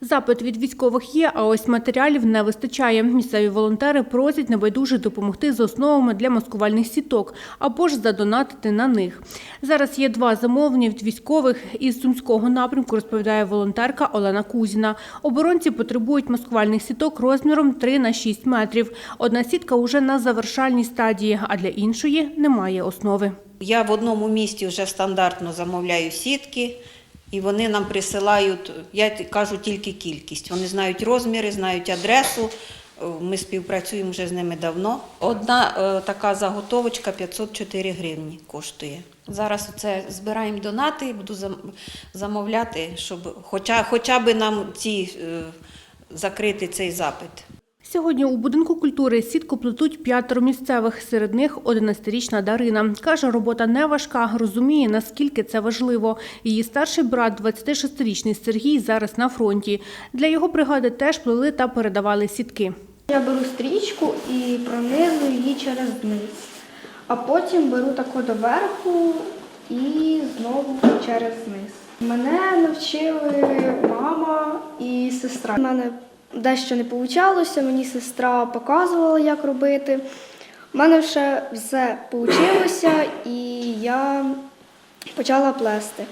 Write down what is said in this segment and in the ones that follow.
Запит від військових є, а ось матеріалів не вистачає. Місцеві волонтери просять небайдуже допомогти з основами для маскувальних сіток або ж задонатити на них. Зараз є два замовлення від військових із сумського напрямку, розповідає волонтерка Олена Кузіна. Оборонці потребують маскувальних сіток розміром 3 на 6 метрів. Одна сітка уже на завершальній стадії, а для іншої немає основи. Я в одному місті вже стандартно замовляю сітки, і вони нам присилають, я кажу тільки кількість. Вони знають розміри, знають адресу. Е, Ми співпрацюємо вже з ними давно. Одна е, така заготовочка 504 гривні коштує. Зараз це збираємо донати і буду замовляти, щоб хоча, хоча б нам ці, е, закрити цей запит. Сьогодні у будинку культури сітку плетуть п'ятеро місцевих, серед них 11-річна Дарина. Каже, робота не важка, розуміє, наскільки це важливо. Її старший брат, 26-річний Сергій, зараз на фронті. Для його бригади теж плели та передавали сітки. Я беру стрічку і пронизую її через низ, а потім беру таку доверху і знову через низ. Мене навчили мама і сестра. У мене дещо не вийшло, мені сестра показувала, як робити. У мене вже все вийшло, і я почала плести.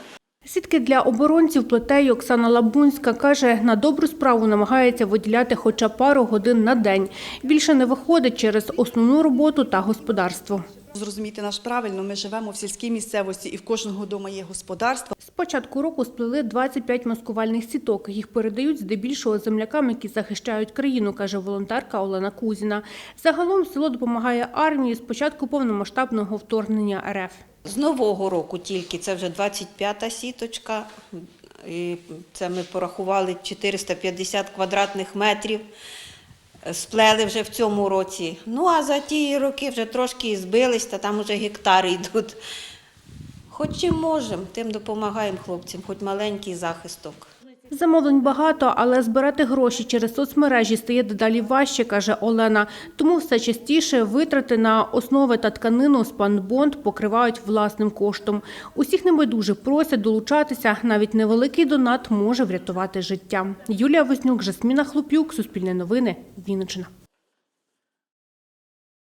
Сітки для оборонців плете й Оксана Лабунська. Каже, на добру справу намагається виділяти хоча пару годин на день. Більше не виходить через основну роботу та господарство. Зрозуміти наш правильно, ми живемо в сільській місцевості і в кожного вдома є господарство. З початку року сплели 25 маскувальних сіток. Їх передають здебільшого землякам, які захищають країну, каже волонтерка Олена Кузіна. Загалом село допомагає армії з початку повномасштабного вторгнення РФ. З нового року тільки це вже 25-та сіточка. І це ми порахували 450 квадратних метрів. Сплели вже в цьому році. Ну а за ті роки вже трошки збились, та там вже гектари йдуть. Хоч чим можемо, тим допомагаємо хлопцям, хоч маленький захисток. Замовлень багато, але збирати гроші через соцмережі стає дедалі важче, каже Олена. Тому все частіше витрати на основи та тканину спанбонд покривають власним коштом. Усіх небайдуже просять долучатися. Навіть невеликий донат може врятувати життя. Юлія Вознюк, Жасміна Хлопюк, Суспільне новини, Вінниччина.